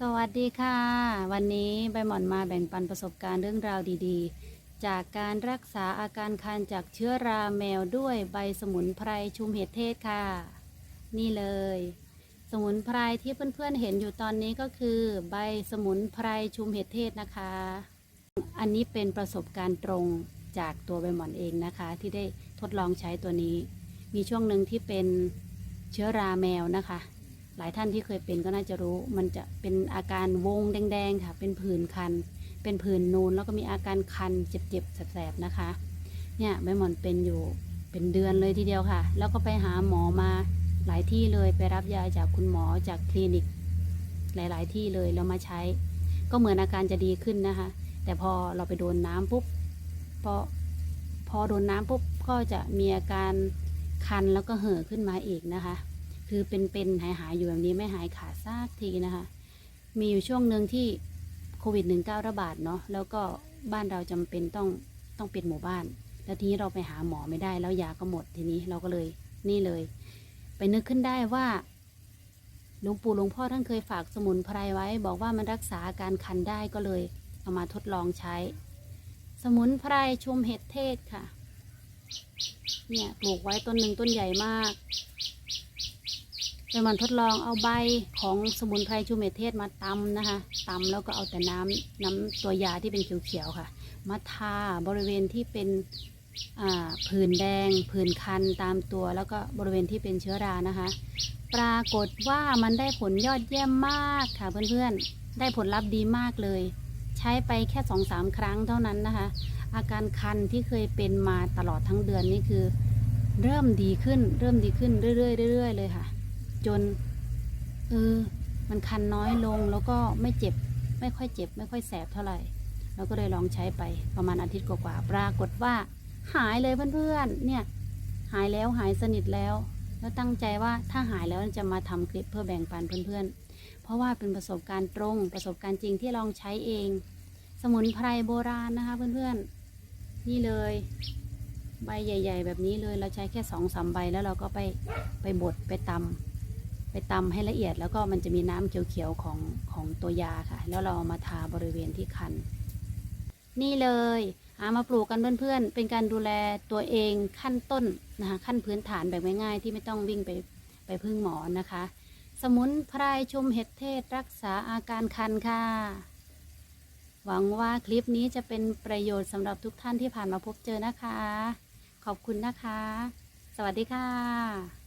สวัสดีค่ะ วันนี้ใบหม่อนมาแบ่งปันประสบการณ์เรื่องราวดีๆ จากการรักษาอาการคันจากเชื้อราแมวด้วยใบสมุนไพรชุมเห็ดเทศค่ะ นี่เลย สมุนไพรที่เพื่อนๆเห็นอยู่ตอนนี้ก็คือ ใบสมุนไพรชุมเห็ดเทศนะคะ อันนี้เป็นประสบการณ์ตรงจากตัวใบหม่อนเองนะคะ ที่ได้ทดลองใช้ตัวนี้ มีช่วงหนึ่งที่เป็นเชื้อราแมวนะคะ หลายท่านที่เคยเป็นก็น่าจะรู้ มันจะเป็นอาการวงแดงๆค่ะ เป็นผื่นคัน เป็นผื่นนูนแล้วก็มีอาการคันเจ็บๆแสบๆนะคะ เนี่ยใบหมอนเป็นอยู่เป็นเดือนเลยทีเดียวค่ะ แล้วก็ไปหาหมอมาหลายที่เลยไปรับยาจากคุณหมอจากคลินิก หลาย ๆ ที่เลยแล้วมาใช้ ก็เหมือนอาการจะดีขึ้นนะคะ แต่พอเราไปโดนน้ำปุ๊บพอพอโดนน้ำปุ๊บก็จะมีอาการคันแล้วก็เห่อขึ้นมาอีกนะคะ คือเป็นๆหายหายๆอยู่แบบนี้ไม่หายขาดซากทีนะคะ มีอยู่ช่วงหนึ่งที่โควิด -19 ระบาดเนาะแล้วก็บ้านเราจำเป็นต้องต้องปิดหมู่บ้าน แล้วทีนี้เราไปหาหมอไม่ได้ แล้วยาก็หมดทีนี้เราก็เลยนี่เลย ไปนึกขึ้นได้ว่าหลวงปู่หลวงพ่อท่านเคยฝากสมุนไพรไว้ บอกว่ามันรักษาอาการคันได้ก็เลยเอามาทดลองใช้ สมุนไพรชุมเห็ดเทศค่ะ เนี่ยปลูกไว้ต้นหนึ่งต้นใหญ่มาก ไปมันทดลองเอาใบของสมุนไพรชูเมเทศมาตำนะคะตำแล้วก็เอาแต่น้ำน้ำตัวยาที่เป็นเขียวๆค่ะ มาทาบริเวณที่เป็นผื่นแดงผื่นคันตามตัวแล้วก็บริเวณที่เป็นเชื้อรานะคะ ปรากฏว่ามันได้ผลยอดเยี่ยมมากค่ะเพื่อนๆ ได้ผลลัพธ์ดีมากเลย ใช้ไปแค่สองสามครั้งเท่านั้นนะคะ อาการคันที่เคยเป็นมาตลอดทั้งเดือนนี่คือ เริ่มดีขึ้นเริ่มดีขึ้นเรื่อยๆเรื่อยๆเลยค่ะ จนเออมันคันน้อยลงแล้วก็ไม่เจ็บ ไม่ค่อยเจ็บ ไม่ค่อยแสบเท่าไหร่เราก็เลยลองใช้ไปประมาณอาทิตย์กว่าๆปรากฏว่าหายเลยเพื่อนๆเนี่ยหายแล้วหายสนิทแล้ว แล้วตั้งใจว่าถ้าหายแล้วจะมาทำคลิปเพื่อแบ่งปันเพื่อนๆ เพราะว่าเป็นประสบการณ์ตรงประสบการณ์จริงที่ลองใช้เอง สมุนไพรโบราณนะคะเพื่อนๆ นี่เลย ใบใหญ่ ๆ แบบนี้เลยเราใช้แค่สองสามใบแล้วเราก็ไปไปบดไปตำ ไปตำให้ละเอียดแล้วก็มันจะมีน้ำเขียวๆของของตัวยาค่ะ แล้วเราเอามาทาบริเวณที่คัน นี่เลยามาปลูกกันเพื่อนๆ เป็นการดูแลตัวเองขั้นต้นนะคะขั้นพื้นฐานแบบง่ายๆที่ไม่ต้องวิ่งไปไปพึ่งหมอนะคะ สมุนไพรชุมเห็ดเทศรักษาอาการคันค่ะ หวังว่าคลิปนี้จะเป็นประโยชน์สำหรับทุกท่านที่ผ่านมาพบเจอนะคะ ขอบคุณนะคะ สวัสดีค่ะ